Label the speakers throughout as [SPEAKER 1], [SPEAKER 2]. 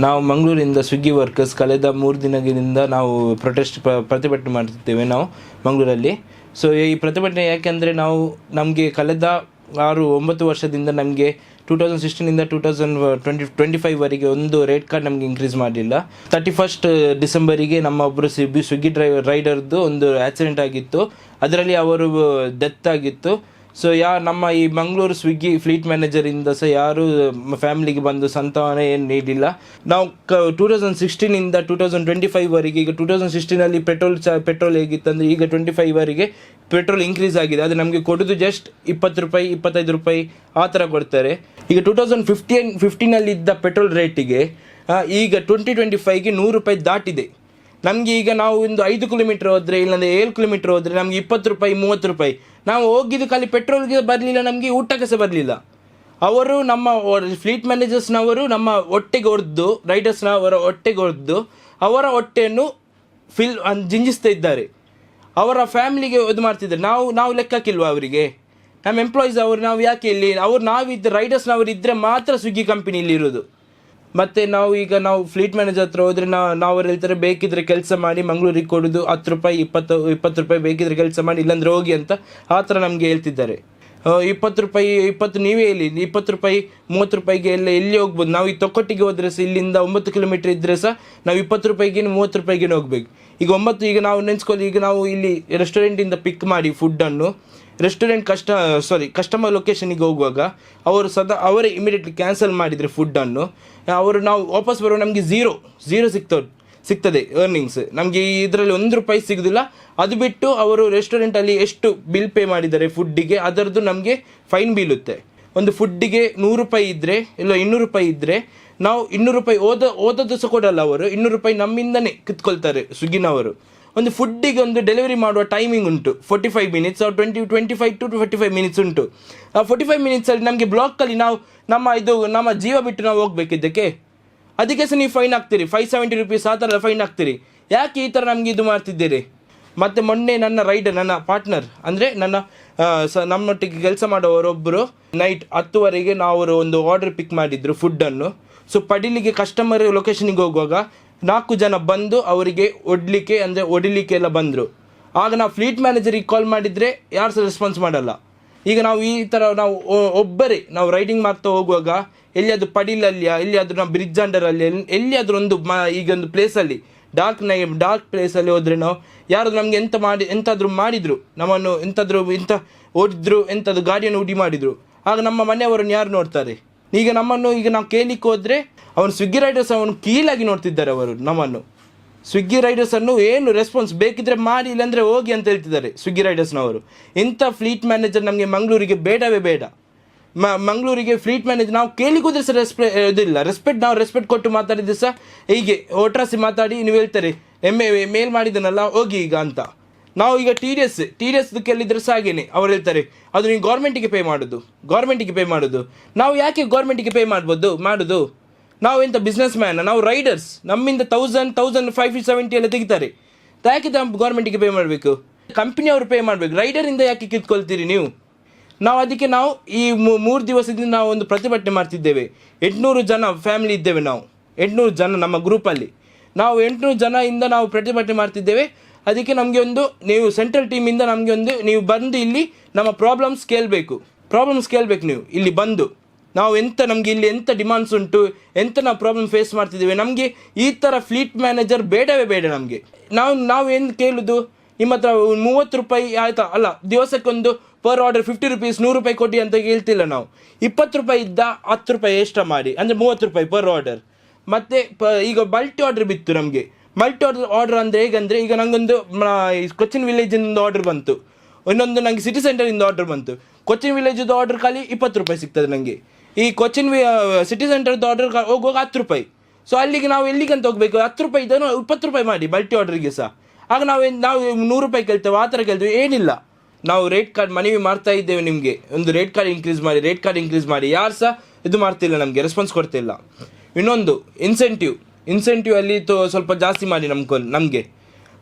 [SPEAKER 1] ನಾವು ಮಂಗಳೂರಿಂದ ಸ್ವಿಗ್ಗಿ ವರ್ಕರ್ಸ್ ಕಳೆದ ಮೂರು ದಿನಗಳಿಂದ ನಾವು ಪ್ರೊಟೆಸ್ಟ್ ಪ್ರತಿಭಟನೆ ಮಾಡ್ತಿದ್ದೇವೆ ನಾವು ಮಂಗಳೂರಲ್ಲಿ. ಸೊ ಈ ಪ್ರತಿಭಟನೆ ಯಾಕೆಂದರೆ ನಾವು ನಮಗೆ ಕಳೆದ ಆರು, ಒಂಬತ್ತು ವರ್ಷದಿಂದ ನಮಗೆ ಟೂ ತೌಸಂಡ್ ಸಿಕ್ಸ್ಟೀನಿಂದ ಟೂ ತೌಸಂಡ್ ಟ್ವೆಂಟಿ ಟ್ವೆಂಟಿ ಫೈವ್ವರೆಗೆ ಒಂದು ರೇಟ್ ಕಾರ್ಡ್ ನಮಗೆ ಇನ್ಕ್ರೀಸ್ ಮಾಡಲಿಲ್ಲ. ತರ್ಟಿ ಫಸ್ಟ್ ಡಿಸೆಂಬರಿಗೆ ನಮ್ಮ ಒಬ್ಬರು ಸ್ವಿಗ್ಗಿ ಡ್ರೈವರ್ ರೈಡರ್ದು ಒಂದು ಆಕ್ಸಿಡೆಂಟ್ ಆಗಿತ್ತು. ಅದರಲ್ಲಿ ಅವರು ಡೆತ್ ಆಗಿತ್ತು. ಸೊ ಯಾ, ನಮ್ಮ ಈ ಮಂಗಳೂರು ಸ್ವಿಗ್ಗಿ ಫ್ಲೀಟ್ ಮ್ಯಾನೇಜರಿಂದ ಸಹ ಯಾರು ಫ್ಯಾಮಿಲಿಗೆ ಬಂದು ಸಂತಾನ ಏನು ನೀಡಿಲ್ಲ ನಾವು ಕ ಟೂ ತೌಸಂಡ್ ಸಿಕ್ಸ್ಟೀನಿಂದ ಟೂ ತೌಸಂಡ್ ಟ್ವೆಂಟಿ ಫೈವ್ವರೆಗೆ ಈಗ ಟೂ ತೌಸಂಡ್ ಸಿಕ್ಸ್ಟೀನಲ್ಲಿ ಪೆಟ್ರೋಲ್ ಚ ಪೆಟ್ರೋಲ್ ಹೇಗಿತ್ತಂದರೆ ಈಗ ಟ್ವೆಂಟಿ ಫೈವ್ವರೆಗೆ ಪೆಟ್ರೋಲ್ ಇನ್ಕ್ರೀಸ್ ಆಗಿದೆ. ಅದು ನಮಗೆ ಕೊಡೋದು ಜಸ್ಟ್ ಇಪ್ಪತ್ತು ರೂಪಾಯಿ, ಇಪ್ಪತ್ತೈದು ರೂಪಾಯಿ ಆ ಥರ ಕೊಡ್ತಾರೆ. ಈಗ ಟೂ ತೌಸಂಡ್ ಫಿಫ್ಟೀನ್ ಫಿಫ್ಟೀನಲ್ಲಿ ಇದ್ದ ಪೆಟ್ರೋಲ್ ರೇಟಿಗೆ ಈಗ ಟ್ವೆಂಟಿ ಟ್ವೆಂಟಿ ಫೈವ್ಗೆ ನೂರು ರೂಪಾಯಿ ದಾಟಿದೆ. ನಮಗೆ ಈಗ ನಾವು ಒಂದು ಐದು ಕಿಲೋಮೀಟ್ರ್ ಹೋದರೆ, ಇಲ್ಲಾಂದರೆ ಏಳು ಕಿಲೋಮೀಟರ್ ಹೋದರೆ ನಮಗೆ ಇಪ್ಪತ್ತು ರೂಪಾಯಿ, ಮೂವತ್ತು ರೂಪಾಯಿ. ನಾವು ಹೋಗಿದ್ದು ಖಾಲಿ ಪೆಟ್ರೋಲ್ಗೆ ಬರಲಿಲ್ಲ, ನಮಗೆ ಊಟಕ್ಕೆ ಸಹ ಬರಲಿಲ್ಲ. ಅವರು ನಮ್ಮ ಫ್ಲೀಟ್ ಮ್ಯಾನೇಜರ್ಸ್ನವರು ನಮ್ಮ ಹೊಟ್ಟೆಗೆ ಹೊಡೆದು ರೈಡರ್ಸ್ನವರ ಹೊಟ್ಟೆಗೆ ಹೊಡೆದು, ಅವರ ಹೊಟ್ಟೆಯನ್ನು ಫಿಲ್ ಜಿಂಜಿಸ್ತಾ ಇದ್ದಾರೆ. ಅವರ ಫ್ಯಾಮಿಲಿಗೆ ಇದು ಮಾಡ್ತಿದ್ದಾರೆ. ನಾವು ನಾವು ಲೆಕ್ಕಕ್ಕಿಲ್ವಾ ಅವರಿಗೆ? ನಮ್ಮ ಎಂಪ್ಲಾಯೀಸ್ ಅವರು, ನಾವು ಯಾಕೆ ಇಲ್ಲಿ? ಅವ್ರು ನಾವಿದ್ದ ರೈಡರ್ಸ್ನವರು ಇದ್ದರೆ ಮಾತ್ರ ಸ್ವಿಗ್ಗಿ ಕಂಪನಿಯಲ್ಲಿ ಇರೋದು. ಮತ್ತು ನಾವು ಈಗ ನಾವು ಫ್ಲೀಟ್ ಮ್ಯಾನೇಜರ್ ಹತ್ರ ಹೋದರೆ ನಾವು ನಾವು ಅವ್ರು ಹೇಳ್ತಾರೆ, ಬೇಕಿದ್ರೆ ಕೆಲಸ ಮಾಡಿ ಮಂಗಳೂರಿಗೆ ಕೊಡೋದು, ಹತ್ತು ರೂಪಾಯಿ, ಇಪ್ಪತ್ತು ಇಪ್ಪತ್ತು ರೂಪಾಯಿ ಬೇಕಿದ್ರೆ ಕೆಲಸ ಮಾಡಿ, ಇಲ್ಲಾಂದ್ರೆ ಹೋಗಿ ಅಂತ ಆ ಥರ ನಮಗೆ ಹೇಳ್ತಿದ್ದಾರೆ. ಇಪ್ಪತ್ತು ರೂಪಾಯಿ, ಇಪ್ಪತ್ತು ನೀವೇ ಇಲ್ಲಿ ಇಪ್ಪತ್ತು ರೂಪಾಯಿ, ಮೂವತ್ತು ರೂಪಾಯಿಗೆ ಎಲ್ಲ ಎಲ್ಲಿ ಹೋಗ್ಬೋದು? ನಾವು ಈ ತೊಕ್ಕೊಟ್ಟಿಗೆ ಹೋದ್ರೆ ಸಹ ಇಲ್ಲಿಂದ ಒಂಬತ್ತು ಕಿಲೋಮೀಟರ್ ಇದ್ದರೆ ಸಹ ನಾವು ಇಪ್ಪತ್ತು ರೂಪಾಯಿಗೆ ಮೂವತ್ತು ರೂಪಾಯಿಗೆ ಹೋಗ್ಬೇಕು. ಈಗ ಒಂಬತ್ತು, ಈಗ ನಾವು ನೆನೆಸ್ಕೊಳ್ಳಿ ಈಗ ನಾವು ಇಲ್ಲಿ ರೆಸ್ಟೋರೆಂಟಿಂದ ಪಿಕ್ ಮಾಡಿ ಫುಡ್ಡನ್ನು ರೆಸ್ಟೋರೆಂಟ್ ಕಷ್ಟ ಸಾರಿ ಕಸ್ಟಮರ್ ಲೊಕೇಶನಿಗೆ ಹೋಗುವಾಗ ಅವರು ಸದಾ, ಅವರೇ ಇಮಿಡಿಯೇಟ್ಲಿ ಕ್ಯಾನ್ಸಲ್ ಮಾಡಿದರೆ ಫುಡ್ಡನ್ನು ಅವರು ನಾವು ವಾಪಸ್ ಬರುವ ನಮಗೆ ಝೀರೋ ಝೀರೋ ಸಿಕ್ತ, ಸಿಗ್ತದೆ ಅರ್ನಿಂಗ್ಸ್ ನಮಗೆ ಇದರಲ್ಲಿ ಒಂದು ರೂಪಾಯಿ ಸಿಗೋದಿಲ್ಲ. ಅದು ಬಿಟ್ಟು ಅವರು ರೆಸ್ಟೋರೆಂಟಲ್ಲಿ ಎಷ್ಟು ಬಿಲ್ ಪೇ ಮಾಡಿದ್ದಾರೆ ಫುಡ್ಡಿಗೆ ಅದರದ್ದು ನಮಗೆ ಫೈನ್ ಬೀಳುತ್ತೆ. ಒಂದು ಫುಡ್ಡಿಗೆ ನೂರು ರೂಪಾಯಿ ಇದ್ದರೆ ಇಲ್ಲ ಇನ್ನೂರು ರೂಪಾಯಿ ಇದ್ದರೆ ನಾವು ಇನ್ನೂರು ರೂಪಾಯಿ ಓದ ಓದೋದು ಸಹ ಕೊಡಲ್ಲ ಅವರು. ಇನ್ನೂರು ರೂಪಾಯಿ ನಮ್ಮಿಂದನೇ ಕಿತ್ಕೊಳ್ತಾರೆ, ಸ್ವಿಗ್ಗಿನವರು. ಒಂದು ಫುಡ್ಡಿಗೆ ಒಂದು ಡೆಲಿವರಿ ಮಾಡುವ ಟೈಮಿಂಗ್ ಉಂಟು. ಫೋರ್ಟಿ ಫೈವ್ ಮಿನಿಟ್ಸ್ ಅವ್ರು twenty twenty five to forty five minutes ಉಂಟು. ಆ ಫೋರ್ಟಿ ಫೈವ್ ಮಿನಿಟ್ಸಲ್ಲಿ ನಮಗೆ ಬ್ಲಾಕಲ್ಲಿ ನಾವು ನಮ್ಮ ಇದು, ನಮ್ಮ ಜೀವ ಬಿಟ್ಟು ನಾವು ಹೋಗ್ಬೇಕಿದ್ದಕ್ಕೆ. ಅದಕ್ಕೆ ಸಹ ನೀವು ಫೈನ್ ಹಾಕ್ತೀರಿ ಫೈವ್ ಸೆವೆಂಟಿ ರುಪೀಸ್ ಆ ಥರ ಫೈನ್ ಹಾಕ್ತೀರಿ ಯಾಕೆ ಈ ಥರ ನಮಗೆ ಇದು ಮಾಡ್ತಿದ್ದೀರಿ? ಮತ್ತು ಮೊನ್ನೆ ನನ್ನ ರೈಡರ್ ನನ್ನ ಪಾರ್ಟ್ನರ್ ಅಂದರೆ ನನ್ನ ಸ, ನಮ್ಮೊಟ್ಟಿಗೆ ಕೆಲಸ ಮಾಡೋರೊಬ್ಬರು ನೈಟ್ ಹತ್ತುವರೆಗೆ ನಾವು ಒಂದು ಆರ್ಡರ್ ಪಿಕ್ ಮಾಡಿದ್ರು ಫುಡ್ಡನ್ನು ಸೊ ಪಡೀಲಿಗೆ ಕಸ್ಟಮರ್ ಲೊಕೇಶನಿಗೆ ಹೋಗುವಾಗ ನಾಲ್ಕು ಜನ ಬಂದು ಅವರಿಗೆ ಒಡ್ಲಿಕ್ಕೆ, ಅಂದರೆ ಒಡಿಲಿಕ್ಕೆ ಎಲ್ಲ ಬಂದರು. ಆಗ ನಾವು ಫ್ಲೀಟ್ ಮ್ಯಾನೇಜರಿಗೆ ಕಾಲ್ ಮಾಡಿದರೆ ಯಾರು ಸಹ ರೆಸ್ಪಾನ್ಸ್ ಮಾಡಲ್ಲ. ಈಗ ನಾವು ಈ ಥರ ನಾವು ಒಬ್ಬರೇ ನಾವು ರೈಡಿಂಗ್ ಮಾಡ್ತಾ ಹೋಗುವಾಗ ಎಲ್ಲಿಯಾದರೂ ಪಡಿಲಲ್ಲಿಯ ಎಲ್ಲಿಯಾದರೂ ನಾವು ಬ್ರಿಡ್ಜ್ ಅಂಡರಲ್ಲಿ ಎಲ್ಲಿಯಾದರೂ ಒಂದು ಮ ಈಗೊಂದು ಪ್ಲೇಸಲ್ಲಿ ಡಾರ್ಕ್ ನೈ ಡಾರ್ಕ್ ಪ್ಲೇಸಲ್ಲಿ ಹೋದರೆ ನಾವು ಯಾರು ನಮಗೆ ಎಂತ ಮಾಡಿ, ಎಂತಾದರೂ ಮಾಡಿದರು, ನಮ್ಮನ್ನು ಎಂತಾದರೂ ಇಂಥ ಓಡಿದ್ರು ಎಂಥದ್ದು ಗಾಡಿಯನ್ನು ಉಡಿ ಮಾಡಿದರು. ಆಗ ನಮ್ಮ ಮನೆಯವರನ್ನು ಯಾರು ನೋಡ್ತಾರೆ? ಈಗ ನಮ್ಮನ್ನು, ಈಗ ನಾವು ಕೇಳಲಿಕ್ಕೆ ಹೋದರೆ ಅವನು ಸ್ವಿಗ್ಗಿ ರೈಡರ್ಸ್ ಅವನು ಕೀಳಾಗಿ ನೋಡ್ತಿದ್ದಾರೆ ಅವರು, ನಮ್ಮನ್ನು. ಸ್ವಿಗ್ಗಿ ರೈಡರ್ಸನ್ನು ಏನು ರೆಸ್ಪಾನ್ಸ್ ಬೇಕಿದ್ರೆ ಮಾಡಿ, ಇಲ್ಲಾಂದರೆ ಹೋಗಿ ಅಂತ ಹೇಳ್ತಿದ್ದಾರೆ ಸ್ವಿಗ್ಗಿ ರೈಡರ್ಸ್ನವರು ಇಂಥ ಫ್ಲೀಟ್ ಮ್ಯಾನೇಜರ್ ನಮಗೆ ಮಂಗಳೂರಿಗೆ ಬೇಡವೇ ಬೇಡ. ಮ, ಮಂಗಳೂರಿಗೆ ಫ್ಲೀಟ್ ಮ್ಯಾನೇಜರ್ ನಾವು ಕೇಳಿಕೋದ್ರೆ ಸಹ ರೆಸ್ಪೆ ಇದಿಲ್ಲ. ರೆಸ್ಪೆಕ್ಟ್ ನಾವು ರೆಸ್ಪೆಕ್ಟ್ ಕೊಟ್ಟು ಮಾತಾಡಿದ್ರೆ ಸಹ ಹೀಗೆ. ಒಟ್ರಾಸಿ ಮಾತಾಡಿ, ನೀವು ಹೇಳ್ತಾರೆ, ಎಮ್ಮೆ, ಮೇಲ್ ಮಾಡಿದನಲ್ಲ ಹೋಗಿ ಈಗ ಅಂತ. ನಾವು ಈಗ T D S T D S ಕೇಳಿದ್ರೆ ಸಹ ಹಾಗೇನೆ ಅವ್ರು ಹೇಳ್ತಾರೆ, ಅದು ನೀವು ಗೌರ್ಮೆಂಟಿಗೆ ಪೇ ಮಾಡೋದು ಗೌರ್ಮೆಂಟಿಗೆ ಪೇ ಮಾಡೋದು. ನಾವು ಯಾಕೆ ಗೌರ್ಮೆಂಟಿಗೆ ಪೇ ಮಾಡ್ಬೋದು, ಮಾಡೋದು? ನಾವು ಎಂಥ ಬಿಸ್ನೆಸ್ ಮ್ಯಾನ್ ನಾವು ರೈಡರ್ಸ್ ನಮ್ಮಿಂದ ತೌಸಂಡ್ ತೌಸಂಡ್ ಫೈವ್ ಸೆವೆಂಟಿ ಎಲ್ಲ ತೆಗಿತಾರೆ. ಯಾಕೆ ಗೌರ್ಮೆಂಟಿಗೆ ಪೇ ಮಾಡಬೇಕು? ಕಂಪ್ನಿ ಅವರು ಪೇ ಮಾಡಬೇಕು ರೈಡರಿಂದ ಯಾಕೆ ಕಿತ್ಕೊಳ್ತೀರಿ ನೀವು? ನಾವು ಅದಕ್ಕೆ ನಾವು ಈ ಮೂರು ದಿವಸದಿಂದ ನಾವು ಒಂದು ಪ್ರತಿಭಟನೆ ಮಾಡ್ತಿದ್ದೇವೆ. ಎಂಟುನೂರು ಜನ ಫ್ಯಾಮಿಲಿ ಇದ್ದೇವೆ ನಾವು, ಎಂಟುನೂರು ಜನ ನಮ್ಮ ಗ್ರೂಪಲ್ಲಿ ನಾವು ಎಂಟುನೂರು ಜನ ಇಂದ ನಾವು ಪ್ರತಿಭಟನೆ ಮಾಡ್ತಿದ್ದೇವೆ ಅದಕ್ಕೆ ನಮಗೆ ಒಂದು ನೀವು ಸೆಂಟ್ರಲ್ ಟೀಮಿಂದ ನಮಗೆ ಒಂದು ನೀವು ಬಂದು ಇಲ್ಲಿ ನಮ್ಮ ಪ್ರಾಬ್ಲಮ್ಸ್ ಕೇಳಬೇಕು. ಪ್ರಾಬ್ಲಮ್ಸ್ ಕೇಳಬೇಕು ನೀವು. ಇಲ್ಲಿ ಬಂದು. ನಾವು ಎಂತ ನಮಗೆ ಇಲ್ಲಿ ಎಂತ ಡಿಮಾಂಡ್ಸ್ ಉಂಟು, ಎಂತ ನಾವು ಪ್ರಾಬ್ಲಮ್ ಫೇಸ್ ಮಾಡ್ತಿದ್ದೇವೆ, ನಮಗೆ ಈ ಥರ ಫ್ಲೀಟ್ ಮ್ಯಾನೇಜರ್ ಬೇಡವೇ ಬೇಡ ನಮಗೆ. ನಾವು ನಾವು ಏನು ಕೇಳುದು? ನಿಮ್ಮ ಹತ್ರ ಮೂವತ್ತು ರೂಪಾಯಿ ಆಯ್ತಾ? ಅಲ್ಲ, ದಿವಸಕ್ಕೊಂದು ಪರ್ ಆರ್ಡರ್ ಫಿಫ್ಟಿ ರುಪೀಸ್ ನೂರು ರೂಪಾಯಿ ಕೊಡಿ ಅಂತ ಹೇಳ್ತಿಲ್ಲ ನಾವು. ಇಪ್ಪತ್ತು ರೂಪಾಯಿ ಇದ್ದ ಹತ್ತು ರೂಪಾಯಿ ಎಕ್ಸ್ಟ್ರಾ ಮಾಡಿ. ಅಂದರೆ ಮೂವತ್ತು ರೂಪಾಯಿ ಪರ್ ಆರ್ಡರ್ ಮತ್ತು ಈಗ ಬಲ್ಟಿ ಆರ್ಡರ್ ಬಿತ್ತು ನಮಗೆ. ಮಲ್ಟಿ ಆರ್ಡರ್ ಆರ್ಡರ್ ಅಂದರೆ ಹೇಗಂದರೆ, ಈಗ ನನಗೊಂದು ಕೊಚ್ಚಿನ್ ವಿಲೇಜಿಂದ ಆರ್ಡರ್ ಬಂತು. ಇನ್ನೊಂದು ನನಗೆ ಸಿಟಿ ಸೆಂಟರಿಂದ ಆರ್ಡರ್ ಬಂತು. ಕೊಚ್ಚಿನ್ ವಿಲೇಜದ್ದು ಆರ್ಡರ್ ಖಾಲಿ ಇಪ್ಪತ್ತು ರೂಪಾಯಿ ಸಿಗ್ತದೆ ನನಗೆ ಈ ಕೊಚ್ಚಿನ್ ವಿ ಸಿಟಿ ಸೆಂಟರ್ದು ಆರ್ಡರ್ ಹೋಗುವಾಗ ಹತ್ತು ರೂಪಾಯಿ. ಸೊ ಅಲ್ಲಿಗೆ ನಾವು ಎಲ್ಲಿಗಂತ ಹೋಗಬೇಕು? ಹತ್ತು ರೂಪಾಯಿ ಇದನ್ನು ಇಪ್ಪತ್ತು ರೂಪಾಯಿ ಮಾಡಿ ಮಲ್ಟಿ ಆರ್ಡರ್ಗೆ ಸಹ. ಆಗ ನಾವು ನಾವು ನೂರು ರೂಪಾಯಿ ಕೇಳ್ತೇವೆ, ಆ ಥರ ಕೇಳ್ತೇವೆ, ಏನಿಲ್ಲ. ನಾವು ರೇಟ್ ಕಾರ್ಡ್ ಮನವಿ ಮಾಡ್ತಾ ಇದ್ದೇವೆ ನಿಮಗೆ. ಒಂದು ರೇಟ್ ಕಾರ್ಡ್ ಇನ್ಕ್ರೀಸ್ ಮಾಡಿ ರೇಟ್ ಕಾರ್ಡ್ ಇನ್ಕ್ರೀಸ್ ಮಾಡಿ, ಯಾರು ಸಹ ಇದು ಮಾಡ್ತಿಲ್ಲ ನಮಗೆ ರೆಸ್ಪಾನ್ಸ್ ಕೊಡ್ತಿಲ್ಲ. ಇನ್ನೊಂದು ಇನ್ಸೆಂಟಿವ್ ಇನ್ಸೆಂಟಿವ್ ಅಲ್ಲಿ ತೋ, ಸ್ವಲ್ಪ ಜಾಸ್ತಿ ಮಾಡಿ ನಮ್ಗೆ ನಮಗೆ.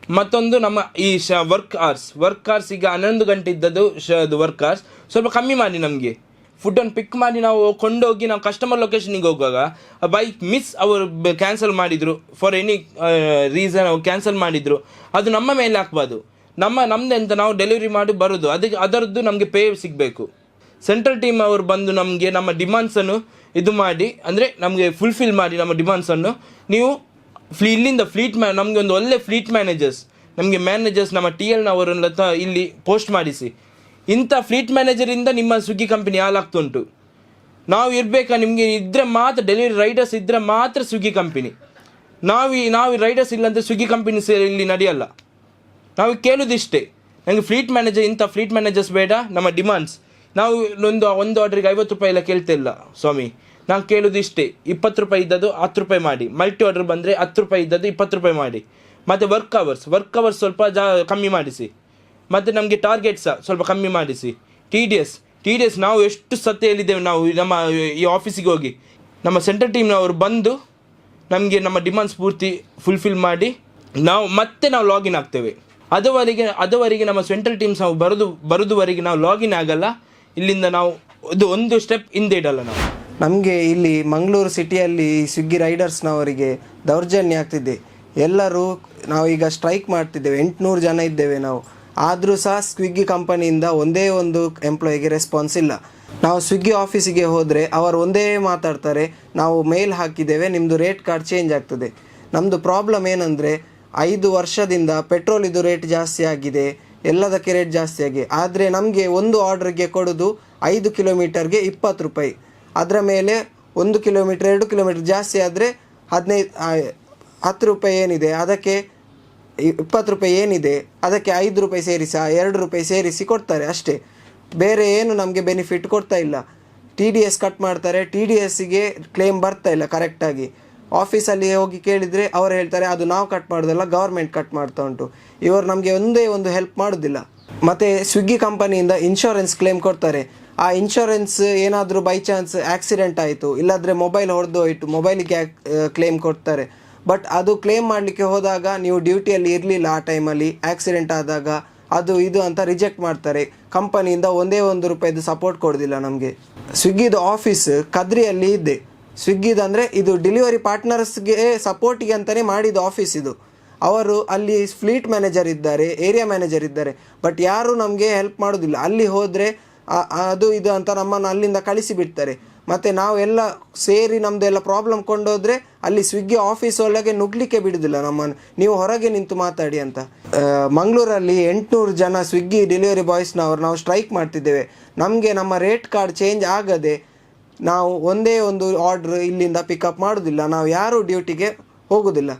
[SPEAKER 1] ಮತ್ತೊಂದು ನಮ್ಮ ಈ ಶ ವರ್ಕ್ ಅವರ್ಸ್ ವರ್ಕ್ ಅವರ್ಸ್ ಈಗ ಹನ್ನೊಂದು ಗಂಟೆ ಇದ್ದದ್ದು ಶದು ವರ್ಕ್ ಅವರ್ಸ್ ಸ್ವಲ್ಪ ಕಮ್ಮಿ ಮಾಡಿ ನಮಗೆ. ಫುಡ್ಡನ್ನು ಪಿಕ್ ಮಾಡಿ ನಾವು ಕೊಂಡೋಗಿ ನಾವು ಕಸ್ಟಮರ್ ಲೊಕೇಶನಿಗೆ ಹೋಗುವಾಗ ಬೈಕ್ ಮಿಸ್ ಅವರು ಕ್ಯಾನ್ಸಲ್ ಮಾಡಿದರು. ಫಾರ್ ಎನಿ ರೀಸನ್ ಅವ್ರು ಕ್ಯಾನ್ಸಲ್ ಮಾಡಿದರು. ಅದು ನಮ್ಮ ಮೇಲೆ ಹಾಕ್ಬಾರ್ದು. ನಮ್ಮ, ನಮ್ದು ಅಂತ ನಾವು ಡೆಲಿವರಿ ಮಾಡಿ ಬರೋದು. ಅದಕ್ಕೆ, ಅದರದ್ದು ನಮಗೆ ಪೇ ಸಿಗಬೇಕು. ಸೆಂಟ್ರಲ್ ಟೀಮ್ ಅವರು ಬಂದು ನಮಗೆ ನಮ್ಮ ಡಿಮಾಂಡ್ಸನ್ನು ಇದು ಮಾಡಿ, ಅಂದರೆ ನಮಗೆ ಫುಲ್ಫಿಲ್ ಮಾಡಿ ನಮ್ಮ ಡಿಮಾಂಡ್ಸನ್ನು ನೀವು ಫ್ಲಿ ಇಲ್ಲಿಂದ ಫ್ಲೀಟ್ ಮ್ಯಾ ನಮಗೆ ಒಂದು ಒಳ್ಳೆ ಫ್ಲೀಟ್ ಮ್ಯಾನೇಜರ್ಸ್ ನಮಗೆ ಮ್ಯಾನೇಜರ್ಸ್ ನಮ್ಮ ಟಿ ಎಲ್ನವರನ್ನ ಇಲ್ಲಿ ಪೋಸ್ಟ್ ಮಾಡಿಸಿ. ಇಂಥ ಫ್ಲೀಟ್ ಮ್ಯಾನೇಜರಿಂದ ನಿಮ್ಮ ಸ್ವಿಗ್ಗಿ ಕಂಪನಿ ಹಾಲಾಗ್ತುಂಟು ನಾವು ಇರಬೇಕಾ ನಿಮಗೆ ಇದ್ದರೆ ಮಾತ್ರ ಡೆಲಿವರಿ ರೈಡರ್ಸ್ ಇದ್ದರೆ ಮಾತ್ರ ಸ್ವಿಗ್ಗಿ ಕಂಪನಿ ನಾವು ಈ- ನಾವು ರೈಡರ್ಸ್ ಇಲ್ಲಾಂದರೆ ಸ್ವಿಗ್ಗಿ ಕಂಪನಿ ಇಲ್ಲಿ ನಡೆಯಲ್ಲ. ನಾವು ಕೇಳೋದಿಷ್ಟೇ. ನನಗೆ ಫ್ಲೀಟ್ ಮ್ಯಾನೇಜರ್ ಇಂಥ ಫ್ಲೀಟ್ ಮ್ಯಾನೇಜರ್ಸ್ ಬೇಡ, ನಮ್ಮ ಡಿಮಾಂಡ್ಸ್ ನಾವು ಒಂದು ಒಂದು ಆರ್ಡ್ರಿಗೆ ಐವತ್ತು ರೂಪಾಯಿ ಎಲ್ಲ ಕೇಳ್ತಿಲ್ಲ ಸ್ವಾಮಿ. ನಾನು ಕೇಳೋದು ಇಷ್ಟೇ. ಇಪ್ಪತ್ತು ರೂಪಾಯಿ ಇದ್ದದ್ದು ಹತ್ತು ರೂಪಾಯಿ ಮಾಡಿ. ಮಲ್ಟಿ ಆರ್ಡರ್ ಬಂದರೆ ಹತ್ತು ರೂಪಾಯಿ ಇದ್ದದ್ದು ಇಪ್ಪತ್ತು ರೂಪಾಯಿ ಮಾಡಿ. ಮತ್ತು ವರ್ಕ್ ಅವರ್ಸ್ ವರ್ಕ್ ಅವರ್ಸ್ ಸ್ವಲ್ಪ ಜಾ, ಕಮ್ಮಿ ಮಾಡಿಸಿ. ಮತ್ತು ನಮಗೆ ಟಾರ್ಗೆಟ್ ಸಹ ಸ್ವಲ್ಪ ಕಮ್ಮಿ ಮಾಡಿಸಿ. T D S T D S ನಾವು ಎಷ್ಟು ಸತ್ಯ ಹೇಳಿದ್ದೇವೆ ನಾವು ನಮ್ಮ, ಈ ಆಫೀಸಿಗೆ ಹೋಗಿ. ನಮ್ಮ ಸೆಂಟ್ರಲ್ ಟೀಮ್ನವರು ಬಂದು ನಮಗೆ ನಮ್ಮ ಡಿಮಾಂಡ್ಸ್ ಪೂರ್ತಿ ಫುಲ್ಫಿಲ್ ಮಾಡಿ ನಾವು ಮತ್ತೆ ನಾವು ಲಾಗಿನ್ ಆಗ್ತೇವೆ. ಅದುವರೆಗೆ ಅದುವರೆಗೆ ನಮ್ಮ ಸೆಂಟ್ರಲ್ ಟೀಮ್ಸ್ ನಾವು ಬರೋದು, ಬರೋದುವರೆಗೆ ನಾವು ಲಾಗಿನ್ ಆಗಲ್ಲ. ಇಲ್ಲಿಂದ ನಾವು ಇದು ಒಂದು ಸ್ಟೆಪ್ ಹಿಂದೆ ಇಡಲ್ಲ ನಾವು.
[SPEAKER 2] ನಮಗೆ ಇಲ್ಲಿ ಮಂಗಳೂರು ಸಿಟಿಯಲ್ಲಿ ಸ್ವಿಗ್ಗಿ ರೈಡರ್ಸ್ನವರಿಗೆ ದೌರ್ಜನ್ಯ ಆಗ್ತಿದೆ. ಎಲ್ಲರೂ ನಾವು ಈಗ ಸ್ಟ್ರೈಕ್ ಮಾಡ್ತಿದ್ದೇವೆ. ಎಂಟುನೂರು ಜನ ಇದ್ದೇವೆ ನಾವು. ಆದರೂ ಸಹ ಸ್ವಿಗ್ಗಿ ಕಂಪನಿಯಿಂದ ಒಂದೇ ಒಂದು ಎಂಪ್ಲಾಯಿಗೆ ರೆಸ್ಪಾನ್ಸ್ ಇಲ್ಲ. ನಾವು ಸ್ವಿಗ್ಗಿ ಆಫೀಸಿಗೆ ಹೋದರೆ ಅವರು ಒಂದೇ ಮಾತಾಡ್ತಾರೆ. ನಾವು ಮೇಲ್ ಹಾಕಿದ್ದೇವೆ. ನಿಮ್ಮದು ರೇಟ್ ಕಾರ್ಡ್ ಚೇಂಜ್ ಆಗ್ತದೆ. ನಮ್ಮದು ಪ್ರಾಬ್ಲಮ್ ಏನಂದರೆ, ಐದು ವರ್ಷದಿಂದ ಪೆಟ್ರೋಲ್ ಇದು ರೇಟ್ ಜಾಸ್ತಿ ಆಗಿದೆ. ಎಲ್ಲದಕ್ಕೆ ರೇಟ್ ಜಾಸ್ತಿಯಾಗಿ ಆದರೆ ನಮಗೆ ಒಂದು ಆರ್ಡ್ರಿಗೆ ಕೊಡೋದು ಐದು ಕಿಲೋಮೀಟರ್ಗೆ ಇಪ್ಪತ್ತು ರೂಪಾಯಿ. ಅದರ ಮೇಲೆ ಒಂದು ಕಿಲೋಮೀಟ್ರ್ ಎರಡು ಕಿಲೋಮೀಟ್ರ್ ಜಾಸ್ತಿ ಆದರೆ ಹದಿನೈದು ಹತ್ತು ರೂಪಾಯಿ ಏನಿದೆ, ಅದಕ್ಕೆ ಇಪ್ಪತ್ತು ರೂಪಾಯಿ ಏನಿದೆ, ಅದಕ್ಕೆ ಐದು ರೂಪಾಯಿ ಸೇರಿಸಿ, ಎರಡು ರೂಪಾಯಿ ಸೇರಿಸಿ ಕೊಡ್ತಾರೆ ಅಷ್ಟೇ. ಬೇರೆ ಏನು ನಮಗೆ ಬೆನಿಫಿಟ್ ಕೊಡ್ತಾ ಇಲ್ಲ. ಟಿ ಡಿ ಎಸ್ ಕಟ್ ಮಾಡ್ತಾರೆ ಟಿ ಡಿ ಎಸ್ಸಿಗೆ ಕ್ಲೇಮ್ ಬರ್ತಾ ಇಲ್ಲ ಕರೆಕ್ಟಾಗಿ ಆಫೀಸಲ್ಲಿ ಹೋಗಿ ಕೇಳಿದರೆ ಅವರು ಹೇಳ್ತಾರೆ, ಅದು ನಾವು ಕಟ್ ಮಾಡೋದಲ್ಲ ಗೌರ್ಮೆಂಟ್ ಕಟ್ ಮಾಡ್ತಾ ಉಂಟು. ಇವರು ನಮಗೆ ಒಂದೇ ಒಂದು ಹೆಲ್ಪ್ ಮಾಡೋದಿಲ್ಲ. ಮತ್ತು ಸ್ವಿಗ್ಗಿ ಕಂಪನಿಯಿಂದ ಇನ್ಶೂರೆನ್ಸ್ ಕ್ಲೇಮ್ ಕೊಡ್ತಾರೆ. ಆ ಇನ್ಶೂರೆನ್ಸ್ ಏನಾದರೂ ಬೈ ಚಾನ್ಸ್ ಆಕ್ಸಿಡೆಂಟ್ ಆಯಿತು, ಇಲ್ಲಾದರೆ ಮೊಬೈಲ್ ಹೊಡೆದು ಹೋಯಿತು ಮೊಬೈಲಿಗೆ ಕ್ಲೇಮ್ ಕೊಡ್ತಾರೆ. ಬಟ್ ಅದು ಕ್ಲೇಮ್ ಮಾಡಲಿಕ್ಕೆ ಹೋದಾಗ ನೀವು ಡ್ಯೂಟಿಯಲ್ಲಿ ಇರಲಿಲ್ಲ ಆ ಟೈಮಲ್ಲಿ ಆಕ್ಸಿಡೆಂಟ್ ಆದಾಗ, ಅದು ಇದು ಅಂತ ರಿಜೆಕ್ಟ್ ಮಾಡ್ತಾರೆ. ಕಂಪನಿಯಿಂದ ಒಂದೇ ಒಂದು ರೂಪಾಯಿದು ಸಪೋರ್ಟ್ ಕೊಡೋದಿಲ್ಲ ನಮಗೆ. ಸ್ವಿಗ್ಗಿದು ಆಫೀಸ್ ಕದ್ರಿಯಲ್ಲಿ ಇದೆ. ಸ್ವಿಗ್ಗಿದು ಅಂದರೆ ಇದು ಡೆಲಿವರಿ ಪಾರ್ಟ್ನರ್ಸ್ಗೆ ಸಪೋರ್ಟಿಗೆ ಅಂತಲೇ ಮಾಡಿದ ಆಫೀಸ್ ಇದು. ಅವರು ಅಲ್ಲಿ ಫ್ಲೀಟ್ ಮ್ಯಾನೇಜರ್ ಇದ್ದಾರೆ ಏರಿಯಾ ಮ್ಯಾನೇಜರ್ ಇದ್ದಾರೆ ಬಟ್ ಯಾರೂ ನಮಗೆ ಹೆಲ್ಪ್ ಮಾಡೋದಿಲ್ಲ. ಅಲ್ಲಿ ಹೋದರೆ ಅದು ಇದು ಅಂತ ನಮ್ಮನ್ನು ಅಲ್ಲಿಂದ ಕಳಿಸಿ ಬಿಡ್ತಾರೆ. ಮತ್ತು ನಾವು ಎಲ್ಲ ಸೇರಿ ನಮ್ಮದು ಎಲ್ಲ ಪ್ರಾಬ್ಲಮ್ ಕೊಂಡೋದ್ರೆ ಅಲ್ಲಿ ಸ್ವಿಗ್ಗಿ ಆಫೀಸ್ ಒಳಗೆ ನುಗ್ಲಿಕ್ಕೆ ಬಿಡೋದಿಲ್ಲ ನಮ್ಮನ್ನು. ನೀವು ಹೊರಗೆ ನಿಂತು ಮಾತಾಡಿ ಅಂತ. ಮಂಗಳೂರಲ್ಲಿ ಎಂಟುನೂರು ಜನ ಸ್ವಿಗ್ಗಿ ಡೆಲಿವರಿ ಬಾಯ್ಸ್ನವರು ನಾವು ಸ್ಟ್ರೈಕ್ ಮಾಡ್ತಿದ್ದೇವೆ. ನಮಗೆ ನಮ್ಮ ರೇಟ್ ಕಾರ್ಡ್ ಚೇಂಜ್ ಆಗದೆ ನಾವು ಒಂದೇ ಒಂದು ಆರ್ಡ್ರ್ ಇಲ್ಲಿಂದ ಪಿಕಪ್ ಮಾಡೋದಿಲ್ಲ. ನಾವು ಯಾರೂ ಡ್ಯೂಟಿಗೆ ಹೋಗೋದಿಲ್ಲ.